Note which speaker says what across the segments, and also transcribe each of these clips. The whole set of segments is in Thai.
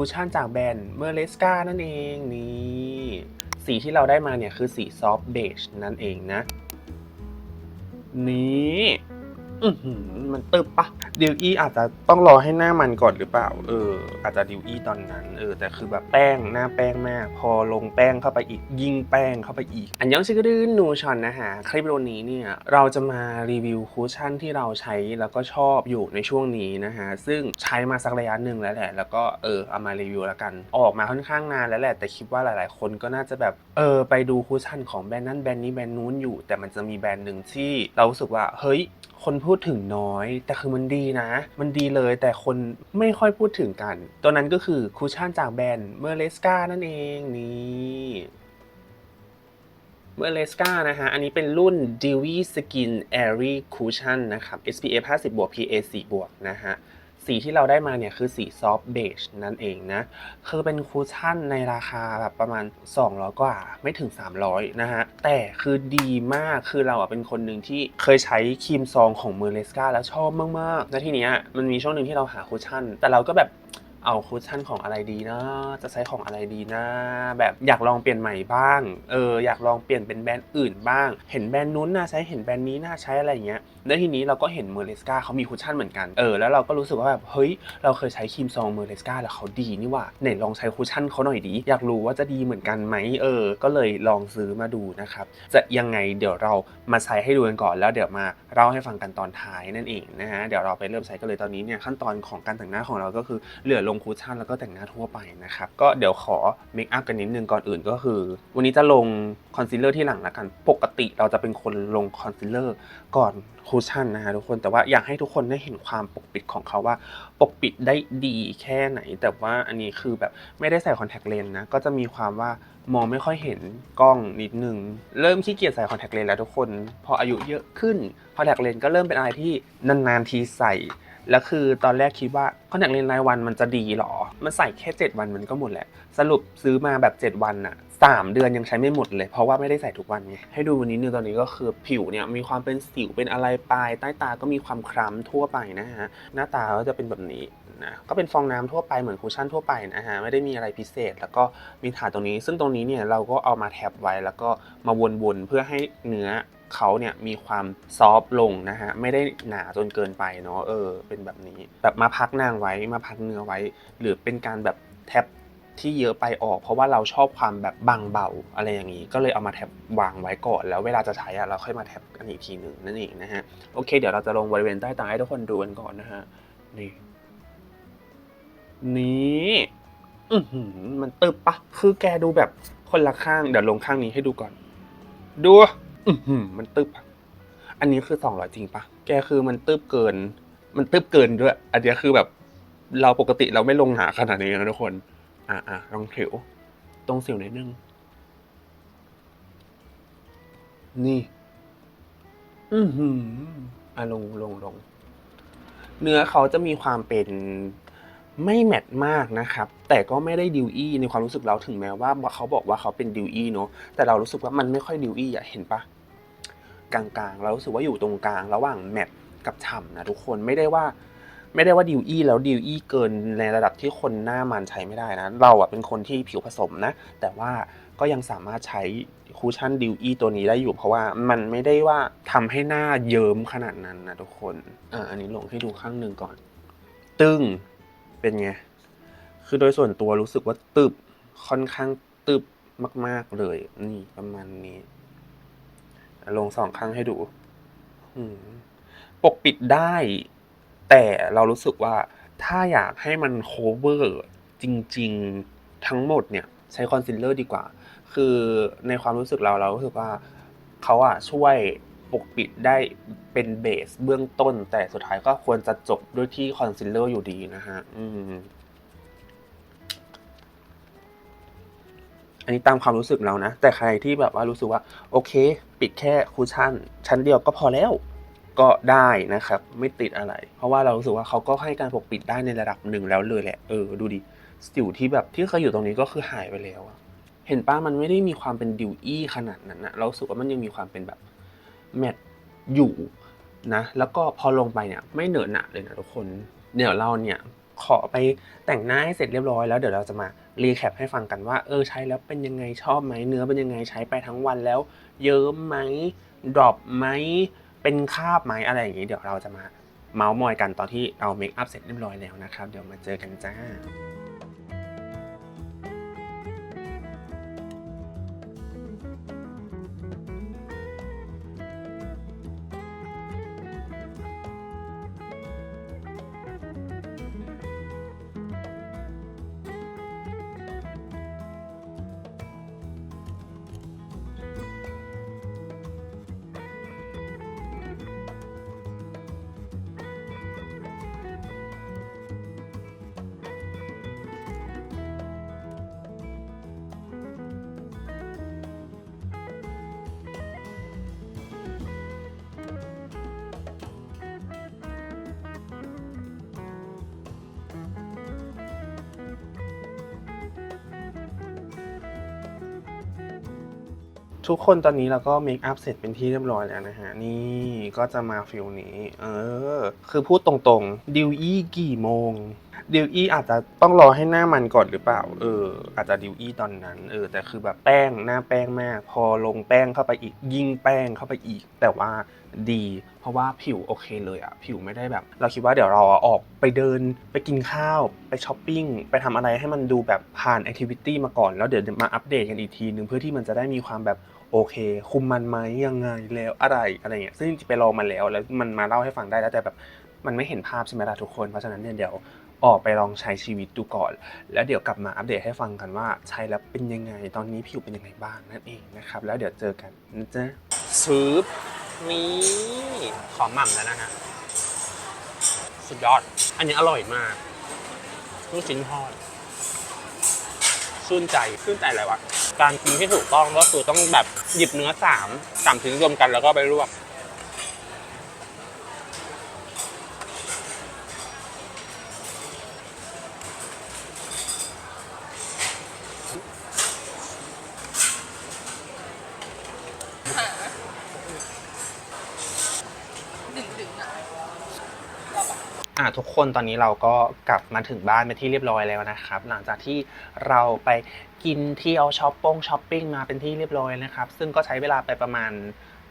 Speaker 1: คุชชั่นจากแบรนด์เมอร์เลสกานั่นเองนี่สีที่เราได้มาเนี่ยคือสีซอฟต์เบจนั่นเองนะ นี่ อือหือมันตึบปะดิวอี้อาจจะต้องรอให้หน้ามันก่อนหรือเปล่า เออ อาจจะดิวอี้ตอนนั้น เออ แต่คือแบบแป้งหน้าแป้งมาก พอลงแป้งเข้าไปอีก ยิ่งแป้งเข้าไปอีก อันยองชิกดื้นนูชอนนะฮะ คลิปวิดีโอนี้เนี่ย เราจะมารีวิวคุชชั่นที่เราใช้แล้วก็ชอบอยู่ในช่วงนี้นะฮะ ซึ่งใช้มาสักระยะหนึ่งแล้วแหละ แล้วก็เออเอามารีวิวแล้วกัน ออกมาค่อนข้างนานแล้วแหละ แต่คิดว่าหลาย ๆ คนก็น่าจะแบบเออไปดูคุชชั่นของแบรนด์นั้นแบรนด์นี้แบรนด์นู้นอยู่ แต่มันจะมีแบรนด์หนึ่งที่เรารู้สึกว่าเฮ้ย คนพูดถึงน้อย แต่คือมันดีนะ มันดีเลยแต่คนไม่ค่อยพูดถึงกัน ตัวนั้นก็คือคุชชั่นจากแบรนด์เมอร์เลสกานั่นเองนี่เมอร์เลสกานะฮะ อันนี้เป็นรุ่น Dewy Skin Airy Cushion นะครับ SPF 50บวก PA 4บวกนะฮะ สีที่เราได้มาเนี่ยคือสีซอฟต์เบจนั่นเองนะ คือเป็นคูชั่นในราคาแบบประมาณ 200 กว่าไม่ถึง 300 นะฮะ แต่คือดีมากคือเราอะเป็นคนหนึ่งที่เคยใช้ครีมซองของเมอร์เลสกาแล้วชอบมากๆ แล้วทีเนี้ยมันมีช่วงหนึ่งที่เราหาคูชั่น แต่เราก็แบบ เอาคุชชั่นของอะไรดีนะ จะใช้ของอะไรดีนะ แบบอยากลองเปลี่ยนใหม่บ้าง เอออยากลองเปลี่ยนเป็นแบรนด์อื่นบ้าง เห็นแบรนด์นู้นน่าใช้เห็นแบรนด์นี้น่าใช้อะไรเงี้ย แล้วทีนี้เราก็เห็นเมอร์เลสกาเขามีคุชชั่นเหมือนกัน เออแล้วเราก็รู้สึกว่าแบบเฮ้ยเราเคยใช้ครีมซองเมอร์เลสกาแล้วเขาดีนี่ว่าไหนลองใช้คุชชั่นเขาหน่อยดี อยากรู้ว่าจะดีเหมือนกันไหมเออ ก็เลยลองซื้อมาดูนะครับ จะยังไงเดี๋ยวเรามาใช้ให้ดูกันก่อน แล้วเดี๋ยวมาเล่าให้ฟังกันตอนท้ายนั่นเองนะฮะเดี๋ยวเราไปเริ่มใช้กันเลยตอนนี้เนี่ยขั้นตอนของการแต่งหน้าของเราก็คือเหลือลงคุชชั่นแล้วก็แต่งหน้าทั่วไปนะครับก็เดี๋ยวขอเมคอัพกันนิดนึงก่อนอื่นก็คือ วันนี้จะลงคอนซีลเลอร์ที่หลังละกัน ปกติเราจะเป็นคนลงคอนซีลเลอร์ก่อนคุชชั่นนะฮะทุกคนแต่ว่าอยากให้ทุกคนได้เห็นความปกปิดของเขาว่า ปกปิดได้ดีแค่ไหน แต่ว่าอันนี้คือแบบไม่ได้ใส่คอนแทคเลนส์นะก็จะมีความว่ามองไม่ค่อยเห็นกล้องนิดนึง เริ่มขี้เกียจใส่คอนแทคเลนส์แล้วทุกคน พออายุเยอะขึ้นคอนแทคเลนส์ก็เริ่มเป็นอะไรที่นานๆทีใส่ แล้วคือตอนแรกคิดว่าคอนแทคเลนส์รายวันมันจะดีหรอ มันใส่แค่ 7 วันมันก็หมดแหละ สรุปซื้อมาแบบ 7 วันอะสามเดือนยังใช้ไม่หมดเลย เพราะว่าไม่ได้ใส่ทุกวันไง ให้ดูวันนี้เนึงตอนนี้ก็คือผิวเนี่ยมีความเป็นสิวเป็นอะไรปลาย ใต้ตาก็มีความคล้ำทั่วไปนะฮะ หน้าตาก็จะเป็นแบบนี้ นะก็เป็นฟองน้ำทั่วไปเหมือนคุชชั่นทั่วไปนะฮะไม่ได้มีอะไรพิเศษ แล้วก็มีฐานตรงนี้ ซึ่งตรงนี้เนี่ยเราก็เอามาแท็บไว้ แล้วก็มาวนๆเพื่อให้เนื้อเขาเนี่ยมีความซอฟต์ลงนะฮะไม่ได้หนาจนเกินไปเนาะเออ เป็นแบบนี้ แบบมาพักนางไว้มาพักเนื้อไว้ หรือเป็นการแบบแท็บที่เยอะไปออก เพราะว่าเราชอบความแบบบางเบาอะไรอย่างนี้ ก็เลยเอามาแท็บวางไว้ก่อน แล้วเวลาจะใช้อะเราค่อยมาแท็บกันอีกทีหนึ่งนั่นเองนะฮะโอเค เดี๋ยวเราจะลงบริเวณใต้ตาให้ทุกคนดูกันก่อนนะฮะนี่ นี่อือหือมันตึบปะ คือแกดูแบบคนละข้าง เดี๋ยวลงข้างนี้ให้ดูก่อน ดูอือหือมันตึบอะอันนี้คือสองร้อยจริงปะ แกคือมันตึบเกิน มันตึบเกินด้วย อันนี้คือแบบ เราปกติเราไม่ลงหนาขนาดนี้นะทุกคน อะอะลองผิว ตรงสิวนิดนึง นี่ อือหืออะลงลงลง เนื้อเขาจะมีความเป็น ไม่แมตต์มากนะครับ แต่ก็ไม่ได้ดิวอี้ในความรู้สึกเราถึงแม้ว่าเขาบอกว่าเขาเป็นดิวอี้เนาะแต่เรารู้สึกว่ามันไม่ค่อยดิวอี้อะเห็นปะกลางๆ เรารู้สึกว่าอยู่ตรงกลางระหว่างแมตต์กับฉ่ำนะทุกคนไม่ได้ว่าไม่ได้ว่าดิวอี้แล้วดิวอี้เกินในระดับที่คนหน้ามันใช้ไม่ได้นะ เราอะเป็นคนที่ผิวผสมนะ แต่ว่าก็ยังสามารถใช้คูชั่นดิวอี้ตัวนี้ได้อยู่ เพราะว่ามันไม่ได้ว่าทำให้หน้าเยิ้มขนาดนั้นนะทุกคนอ่าอันนี้ลงให้ดูข้างหนึ่งก่อน ตึง เป็นไง คือโดยส่วนตัวรู้สึกว่าตึบค่อนข้างตึบมาก ๆเลย นี่ประมาณนี้ ลงสองข้งให้ดูปกปิดได้ แต่เรารู้สึกว่าถ้าอยากให้มัน cover จริง ๆ ทั้งหมดเนี่ย ใช้คอนซีลเลอร์ดีกว่า คือในความรู้สึกเราเรารู้สึกว่าเขาอะช่วย ปกปิดได้เป็นเบสเบื้องต้น แต่สุดท้ายก็ควรจะจบด้วยที่คอนซีลเลอร์อยู่ดีนะฮะ อืม อันนี้ตามความรู้สึกเรานะ แต่ใครที่แบบว่ารู้สึกว่า โอเค ปิดแค่คูชั่น ชั้นเดียวก็พอแล้ว ก็ได้นะครับ ไม่ติดอะไร เพราะว่าเรารู้สึกว่าเขาก็ให้การปกปิดได้ในระดับหนึ่งแล้วเลยแหละ เออ ดูดิ สิวที่แบบที่เคยอยู่ตรงนี้ก็คือหายไปแล้วเห็นป้ามันไม่ได้มีความเป็นดิวอี้ขนาดนั้นนะเราสึกว่ามันยังมีความเป็นแบบ แมทอยู่นะแล้วก็พอลงไปเนี่ยไม่เหนอะหนะเลยนะทุกคนเดี๋ยวเราเนี่ยขอไปแต่งหน้าให้เสร็จเรียบร้อยแล้วเดี๋ยวเราจะมารีแคปให้ฟังกันว่าเออใช้แล้วเป็นยังไงชอบไหมเนื้อเป็นยังไงใช้ไปทั้งวันแล้ว เยิ้มไหมดรอปไหมเป็นคาบไหมอะไรอย่างนี้เดี๋ยวเราจะมาเมาส์มอยกันตอนที่เราเมคอัพเสร็จเรียบร้อยแล้วนะครับ เดี๋ยวมาเจอกันจ้า ทุกคนตอนนี้เราก็เมคอัพเสร็จเป็นที่เรียบร้อยแล้วนะฮะ นี่ก็จะมาฟิลนี้ เออ คือพูดตรงๆ ดิวอี้กี่โมง ดิวอี้อาจจะต้องรอให้หน้ามันก่อนหรือเปล่า เออ อาจจะดิวอี้ตอนนั้น เออ แต่คือแบบแป้งหน้าแป้งมาก พอลงแป้งเข้าไปอีก ยิ่งแป้งเข้าไปอีก แต่ว่าดี เพราะว่าผิวโอเคเลยอะผิวไม่ได้แบบ เราคิดว่าเดี๋ยวเราออกไปเดินไปกินข้าว ไปช้อปปิ้ง ไปทำอะไรให้มันดูแบบผ่านแอคทิวิตี้มาก่อน แล้วเดี๋ยวมาอัปเดตกันอีกทีนึงเพื่อที่มันจะได้มีความแบบ โอเค คุมมันไหมยังไงแล้วอะไรอะไรเงี้ยซึ่งไปลองมาแล้วแล้วมันมาเล่าให้ฟังได้แล้วแต่แบบมันไม่เห็นภาพใช่ไหมล่ะทุกคนเพราะฉะนั้นเนี่ยเดี๋ยวออกไปลองใช้ชีวิตดูก่อน แล้วเดี๋ยวกลับมาอัปเดตให้ฟังกันว่าใช้แล้วเป็นยังไงตอนนี้ผิวเป็นยังไงบ้างนั่นเองนะครับ แล้วเดี๋ยวเจอกันนะจ๊ะซื้อนี่ขอหม่ำแล้วนะฮะสุดยอด อันนี้อร่อยมากลูกชิ้นทอด ชื่นใจชื่นใจอะไรวะการกินที่ถูกต้องก็คือต้องแบบหยิบเนื้อสามสามชิ้นรวมกันแล้วก็ไปลวก
Speaker 2: อะ
Speaker 1: ทุกคนตอนนี้เราก็กลับมาถึงบ้านไปนที่เรียบร้อยแล้วนะครับ หลังจากที่เราไปกินเที่ยวช้อปปงช้อปปิ้งมาเป็นที่เรียบร้อยนะครับ ซึ่งก็ใช้เวลาไปประมาณ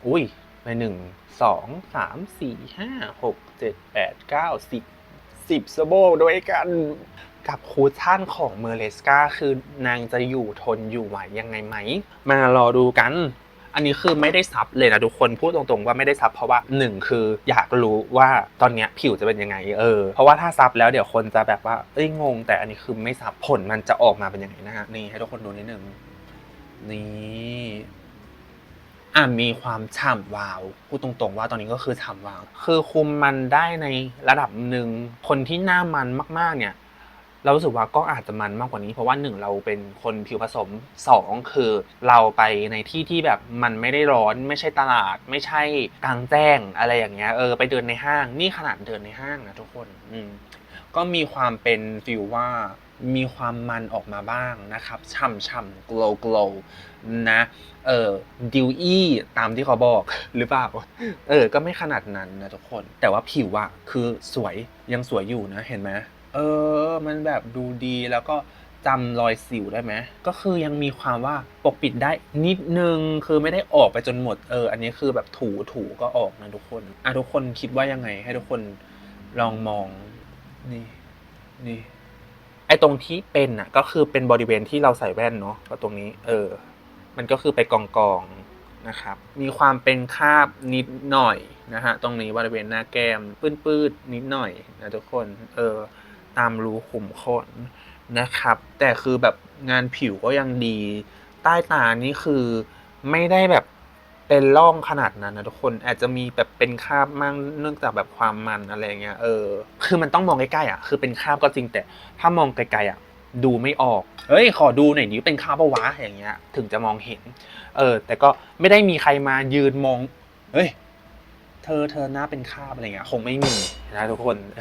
Speaker 1: อุ้ยไปหนึ่งสองสามสี่ห้าหกเจ็ดแปดเก้าสิบสิบสโบด้วยกันกับคูชั่นของเมอร์เลสกาคือนางจะอยู่ทนอยู่ไหวยังไงไหม มารอดูกัน อันนี้คือไม่ได้ซับเลยนะทุกคนพูดตรงๆว่าไม่ได้ซับเพราะว่าหนึ่งคืออยากรู้ว่าตอนเนี้ยผิวจะเป็นยังไงเออเพราะว่าถ้าซับแล้วเดี๋ยวคนจะแบบว่าเอ้ยงง แต่อันนี้คือไม่ซับผลมันจะออกมาเป็นยังไงนะฮะนี่ให้ทุกคนดูนิดนึงนี่อะมีความฉ่ำวาวพูดตรงๆว่าตอนนี้ก็คือฉ่ำวาว คือคุมมันได้ในระดับหนึ่งคนที่หน้ามันมากๆเนี่ย เรารู้สึกว่าก็อาจจะมันมากกว่านี้ เพราะว่าหนึ่งเราเป็นคนผิวผสมสองคือเราไปในที่ที่แบบมันไม่ได้ร้อน ไม่ใช่ตลาด ไม่ใช่กลางแจ้งอะไรอย่างเงี้ยเออไปเดินในห้างนี่ขนาดเดินในห้างนะทุกคนอืมก็มีความเป็นฟิลว่ามีความมันออกมาบ้างนะครับฉ่ำฉ่ำ glow glow นะเออดิวอี้ตามที่เขาบอกหรือเปล่าเออก็ไม่ขนาดนั้นนะทุกคน แต่ว่าผิวอะคือสวยยังสวยอยู่นะเห็นไหม ออ มันแบบดูดีแล้วก็จำรอยสิวได้ไหมก็คือยังมีความว่าปกปิดได้นิดนึงคือไม่ได้ออกไปจนหมดเออ อันนี้คือแบบถูถูก็ออกนะทุกคนอะทุกคนคิดว่ายังไง ให้ทุกคนลองมองนี่นี่ไอตรงที่เป็นอะ ก็คือเป็นบริเวณที่เราใส่แว่นเนาะก็ตรงนี้ เออ มันก็คือไปกองกองนะครับ มีความเป็นคราบนิดหน่อยนะฮะตรงนี้บริเวณหน้าแก้มปื้ดๆนิดหน่อยนะทุกคน เออ ตามรูขุมขนนะครับ แต่คือแบบงานผิวก็ยังดี ใต้ตานี่คือไม่ได้แบบเป็นร่องขนาดนั้นนะทุกคนอาจจะมีแบบเป็นคราบมั่งเนื่องจากแบบความมันอะไรเงี้ยเออ คือมันต้องมองใกล้ๆอะคือเป็นคราบก็จริงแต่ ถ้ามองไกลๆอะดูไม่ออก เฮ้ย ขอดูหน่อยนี้เป็นคราบปะวะอย่างเงี้ย ถึงจะมองเห็น เออ แต่ก็ไม่ได้มีใครมายืนมอง เฮ้ย เธอเธอหน้าเป็นคราบอะไรเงี้ย คงไม่มีนะทุกคนเ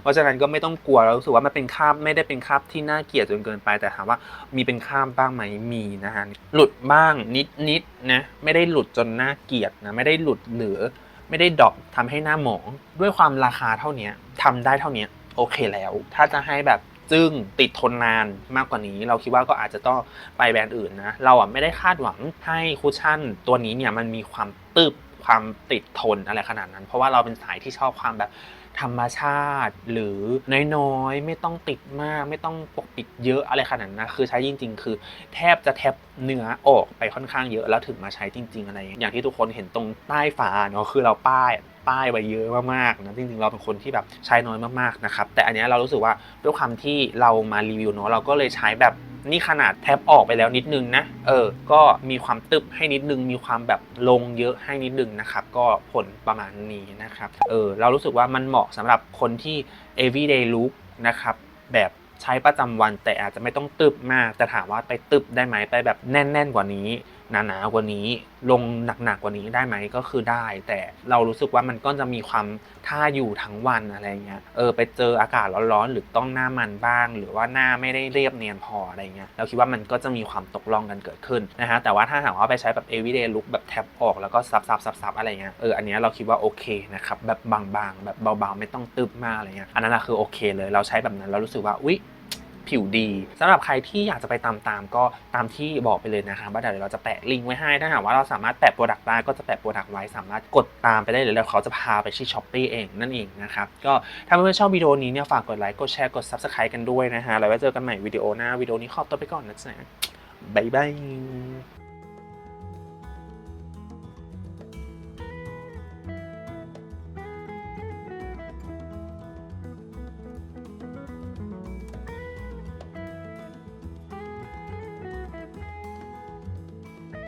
Speaker 1: เพราะฉะนั้นก็ไม่ต้องกลัวเรารู้สึกว่ามันเป็นคาบไม่ได้เป็นคาบที่น่าเกลียดจนเกินไปแต่ถามว่ามีเป็นคาบบ้างไหมมีนะฮะหลุดบ้างนิดนิดๆนะไม่ได้หลุดจนน่าเกลียดนะไม่ได้หลุดหรือไม่ได้ดรอปทำให้หน้าหมอง ด้วยความราคาเท่านี้ยทำได้เท่านี้โอเคแล้ว ถ้าจะให้แบบจึ้งติดทนนานมากกว่านี้ เราคิดว่าก็อาจจะต้องไปแบรนด์อื่นนะ เราอะไม่ได้คาดหวังให้คุชชั่นตัวนี้เนี่ยมันมีความตึบความติดทนอะไรขนาดนั้น เพราะว่าเราเป็นสายที่ชอบความแบบ ธรรมชาติ หรือน้อยๆ ไม่ต้องติดมาก ไม่ต้องปกปิดเยอะอะไรขนาดนั้นนะคือใช้จริง ๆ คือ แทบจะแทบเนื้อออกไปค่อนข้างเยอะแล้วถึงมาใช้จริง ๆ อะไร อย่างที่ทุกคนเห็นตรงใต้ฝาเนาะคือเราป้ายป้ายไว้เยอะมากๆนะจริงๆเราเป็นคนที่แบบใช้น้อยมากๆนะครับแต่อันนี้เรารู้สึกว่าด้วยความที่เรามารีวิวเนาะเราก็เลยใช้แบบ นี่ขนาดแท็บออกไปแล้วนิดนึงนะ เออ ก็มีความตึบให้นิดนึง มีความแบบลงเยอะให้นิดนึงนะครับ ก็ผลประมาณนี้นะครับ เออ เรารู้สึกว่ามันเหมาะสำหรับคนที่ everyday look นะครับ แบบ ใช้ประจำวันแต่อาจจะไม่ต้องตึบมากแต่ถามว่าไปตึบได้ไหมไปแบบแน่นๆกว่านี้หนาๆกว่านี้ลงหนักๆกว่านี้ได้ไหมก็คือได้ แต่เรารู้สึกว่ามันก็จะมีความท่าอยู่ทั้งวันอะไรเงี้ยเออไปเจออากาศร้อนๆหรือต้องหน้ามันบ้าง หรือว่าหน้าไม่ได้เรียบเนียนพออะไรเงี้ยเราคิดว่ามันก็จะมีความตกล่องกันเกิดขึ้นนะฮะแต่ว่าถ้าหากว่าไปใช้แบบ everyday look แบบแท็บออกแล้วก็ซับซับซับซับอะไรเงี้ยเอออันนี้เราคิดว่าโอเคนะครับแบบบางๆ แบบเบาๆ ไม่ต้องตึบมากอะไรเงี้ยอันนั้นคือโอเคเลยเราใช้แบบนั้นเรารู้สึกว่าอุ๊ย ผิวดีสำหรับใครที่อยากจะไปตามตามก็ตามที่บอกไปเลยนะคะว่าเดี๋ยวเราจะแปะลิงก์ไว้ให้ถ้าหากว่าเราสามารถแปะโปรดักต์ได้ก็จะแปะโปรดักต์ไว้สามารถกดตามไปได้เลยแล้วเขาจะพาไปที่ช้อปปี้เองนั่นเองนะครับก็ถ้าเพื่อนๆชอบวิดีโอนี้เนี่ยฝากกดไลค์กดแชร์กด subscribe กันด้วยนะฮะแล้วไว้เจอกันใหม่วิดีโอหน้าวิดีโอนี้ขอตัวไปก่อนนะจ๊ะบ๊ายบาย